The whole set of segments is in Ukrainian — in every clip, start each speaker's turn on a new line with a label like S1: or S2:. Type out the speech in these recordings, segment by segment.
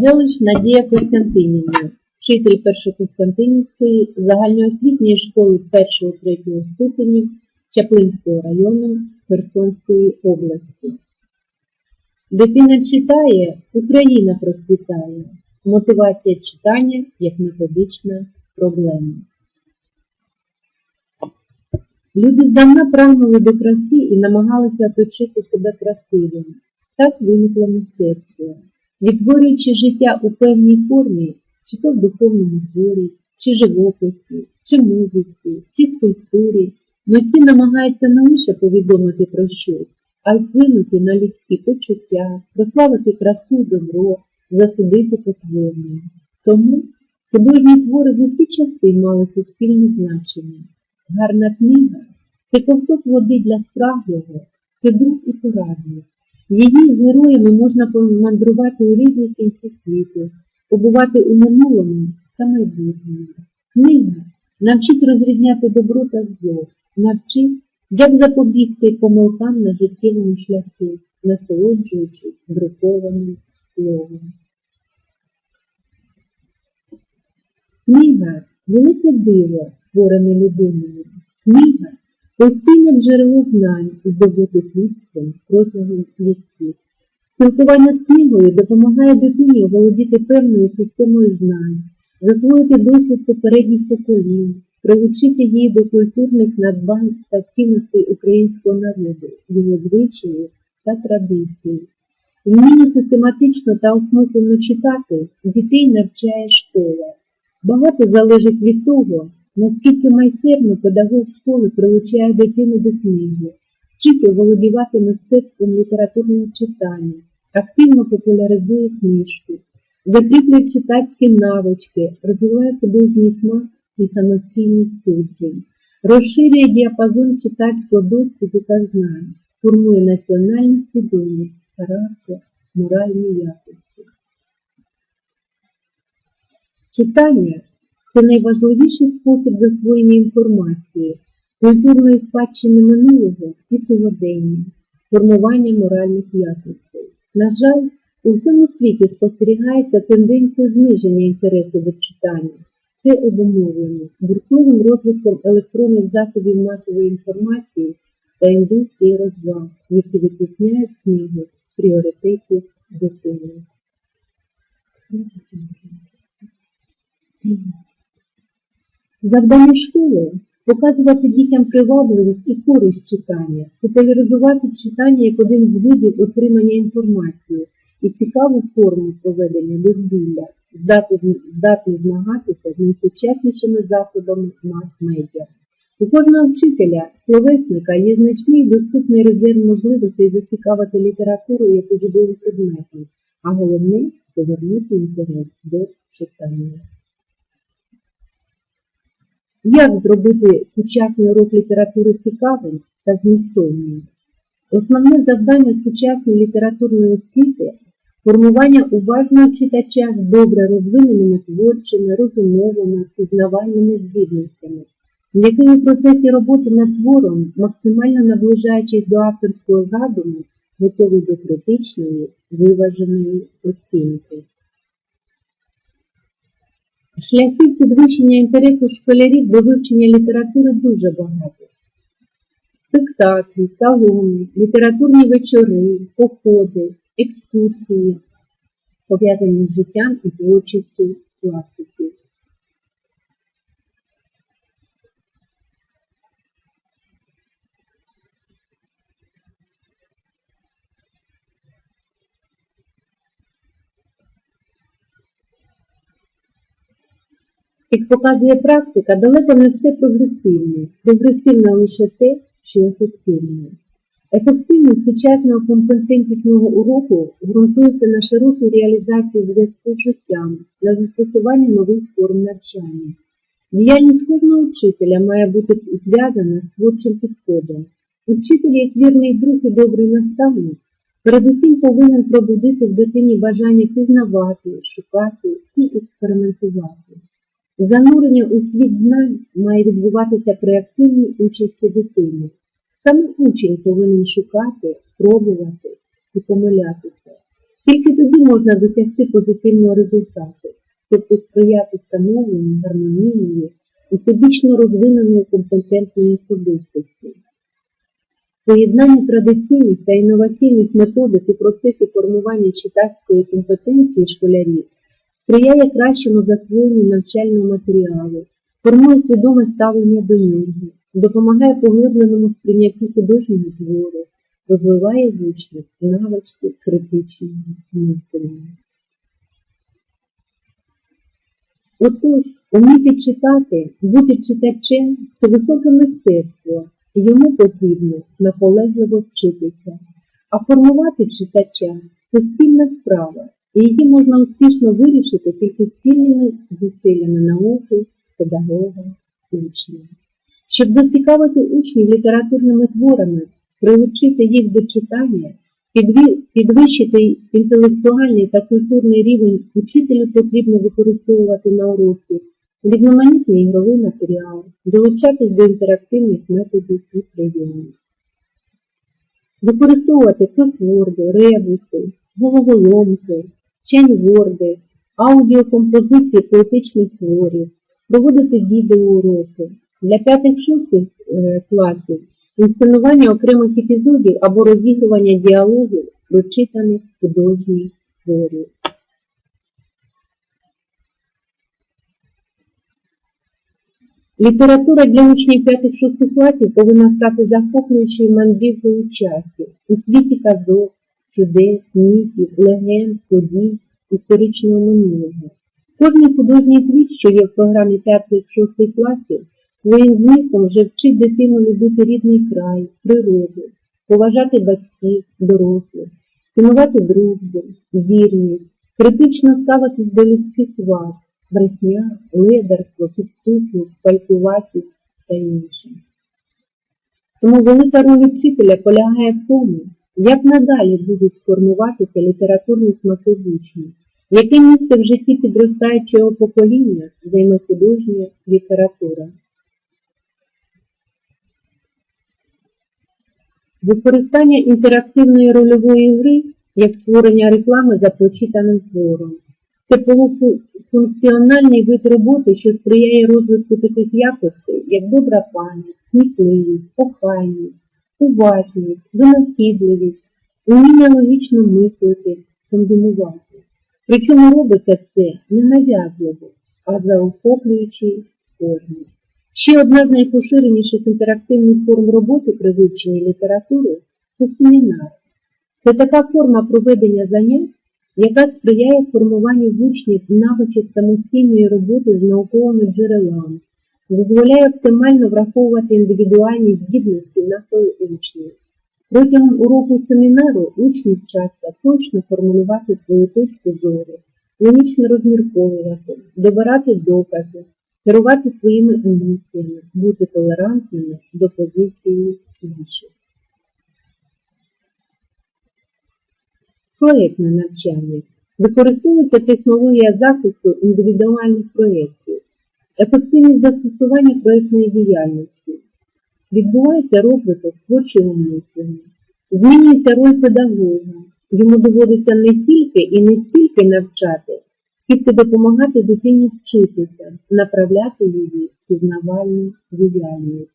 S1: Гелич Надія Костянтинівна, вчитель Першокостянтинівської загальноосвітньої школи 1-3 ступенів Чаплинського району Херсонської області. Дитина читає, Україна процвітає. Мотивація читання як методична проблема. Люди здавна прагнули до краси і намагалися оточити себе красивим. Так виникло мистецтво. Відтворюючи життя у певній формі, чи то в духовному творі, чи живописі, чи музиці, чи скульптурі, митці намагаються не лише повідомити про щось, а й вплинути на людські почуття, прославити красу добро, засудити потворне. Тому художні твори в усі часи мали суспільне значення. Гарна книга це ковток води для спраглого, це друг і порадник. Її героями можна помандрувати у різні кінці світу, побувати у минулому та майбутньому. Книга навчить розрізняти добро та зло, навчить, як запобігти помилкам на життєвому шляху, насолоджуючись друкованим словом. Книга велике диво, створене людиною. Книга постійне джерело знань, здобутих людством протягом віків. Спілкування з книгою допомагає дитині оволодіти певною системою знань, засвоїти досвід попередніх поколінь, прилучити її до культурних надбань та цінностей українського народу, його звичаїв та традицій. Вміння систематично та осмислено читати дітей навчає школа. Багато залежить від того, наскільки майстерно педагог школи прилучає дитину до книги, вчить оволодівати мистецтвом літературного читання, активно популяризує книжки, закріплює читацькі навички, розвиває художній смак і самостійність суджень, розширює діапазон читацького досвіду та знань, формує національну свідомість, характер, моральні якості. Читання це найважливіший спосіб засвоєння інформації, культурної спадщини минулого і сьогодення, формування моральних якостей. На жаль, у всьому світі спостерігається тенденція зниження інтересу до читання. Це обумовлено бурхливим розвитком електронних засобів масової інформації та індустрії розваг, які витісняють книгу з пріоритетів дитини. Завдання школи показувати дітям привабливість і користь читання, популяризувати читання як один з видів отримання інформації і цікаву форму проведення дозвілля, здатну змагатися з найсучаснішими засобами мас-медіа. У кожного вчителя, словесника є значний доступний резерв можливостей зацікавити літературу як учбовим предметом, а головне повернути інтерес до читання. Як зробити сучасний урок літератури цікавим та змістовним? Основне завдання сучасної літературної освіти формування уважного читача з добре розвиненими творчими, розумовими, пізнавальними здібностями, який у процесі роботи над твором, максимально наближаючись до авторського задуму, готовий до критичної, виваженої оцінки. Шляхів підвищення інтересу школярів до вивчення літератури дуже багато. Спектаклі, салони, літературні вечори, походи, екскурсії, пов'язані з життям і творчістю класиків. Як показує практика, далеко не все прогресивне. Прогресивне лише те, що ефективне. Ефективність сучасного компетентнісного уроку ґрунтується на широкій реалізації зв'язку з життям, на застосуванні нових форм навчання. Діяльність кожного вчителя має бути зв'язана з творчим підходом. Учитель, як вірний друг і добрий наставник, передусім повинен пробудити в дитині бажання пізнавати, шукати і експериментувати. Занурення у світ знань має відбуватися при активній участі дитини. Саме учень повинен шукати, пробувати і помилятися. Тільки тоді можна досягти позитивного результату, тобто сприяти становленню гармонійної, усебічно розвиненої компетентної особистості. Поєднання традиційних та інноваційних методик у процесі формування читацької компетенції школярів сприяє кращому засвоєнню навчального матеріалу, формує свідоме ставлення до нього, допомагає поглибленому сприйняттю художнього твору, розвиває в навички критичного мислення. Отож, вміти читати, бути читачем це високе мистецтво, і йому потрібно наполегливо вчитися. А формувати читача це спільна справа, і її можна успішно вирішити тільки спільними зусиллями науки, педагога, учня. Щоб зацікавити учнів літературними творами, приучити їх до читання, підвищити інтелектуальний та культурний рівень учителю потрібно використовувати на уроці різноманітний ігровий матеріал, долучатись до інтерактивних методів і прийомів. Використовувати кросворди, ребуси, головоломки, чейнворди, аудіокомпозиції поетичних творів, проводити відеоуроки. Для 5-6 класів інсценування окремих епізодів або розігрування діалогів з прочитаних художніх творів. Література для учнів 5-6 класів повинна стати захоплюючою мандрівкою в часі у світі казок, чудес, міфів, легенд, подій, історичного минулого. Кожний художній твір, що є в програмі 5-6 класів, своїм змістом вже вчить дитину любити рідний край, природу, поважати батьків, дорослих, цінувати дружбу, вірність, критично ставитись до людських вад, брехня, ледарство, підступність, фалькуватість та інше. Тому велика роль вчителя полягає в тому, як надалі будуть формуватися літературні смаки учнів, яке місце в житті підростаючого покоління займе художня література. Використання інтерактивної рольової гри як створення реклами за прочитаним твором. Це полуфункціональний вид роботи, що сприяє розвитку таких якостей, як добра пам'ять, кмітливість, охайність, уважність, винахідливість, уміння логічно мислити, комбінувати. Причому робиться це не нав'язливо, а за охоплюючій формі. Ще одна з найпоширеніших інтерактивних форм роботи при вивченні літератури це семінар. Це така форма проведення занять, яка сприяє формуванню в учнів навичок самостійної роботи з науковими джерелами, дозволяє оптимально враховувати індивідуальні здібності нашої учнів. Протягом уроку семінару учні вчаться точно формулювати свою точку зору, логічно розмірковувати, добирати докази, керувати своїми емоціями, бути толерантними до позиції інших. Проєктне навчання. Використовується технологія захисту індивідуальних проєктів, ефективність застосування проєктної діяльності. Відбувається розвиток творчого мислення, змінюється роль педагога. Йому доводиться не тільки і не стільки навчати, скільки допомагати дитині вчитися, направляти її пізнавальну діяльність.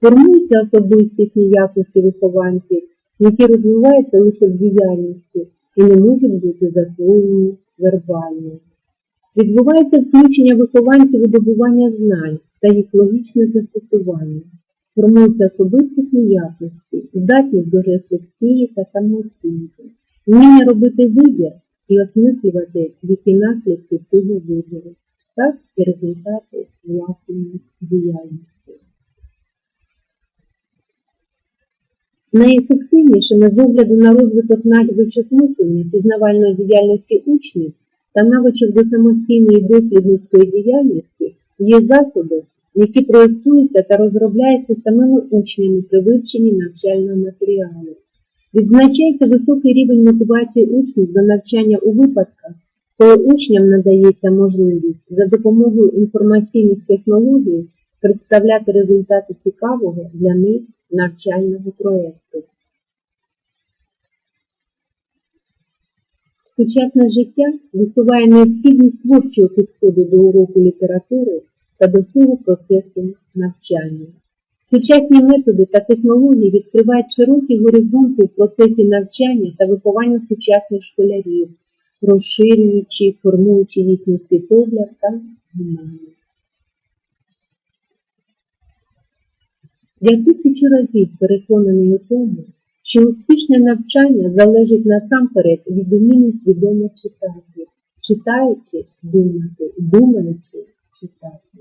S1: Формуються особистісні якості вихованців, які розвиваються лише в діяльності і не можуть бути засвоєні вербально. Відбувається включення вихованців у добування знань та їх логічне застосування. Формуються особистісні якості, здатність до рефлексії та самооцінки, вміння робити вибір і осмислювати які наслідки цього вибору, так і результати власної діяльності. Найефективнішими з огляду на розвиток навичок мислення, пізнавальної діяльності учнів та навичок до самостійної дослідницької діяльності є засоби, які проєктуються та розробляються самими учнями при вивченні навчального матеріалу. Відзначається високий рівень мотивації учнів до навчання у випадках, коли учням надається можливість за допомогою інформаційних технологій представляти результати цікавого для них навчального проєкту. Сучасне життя висуває необхідність творчого підходу до уроку літератури та до всього процесу навчання. Сучасні методи та технології відкривають широкі горизонти в процесі навчання та виховання сучасних школярів, розширюючи, формуючи їхній світогляд та знання. Я тисячу разів переконаний у тому, що успішне навчання залежить насамперед від уміння свідомо читати, читаючи, думати, думаючи, читати.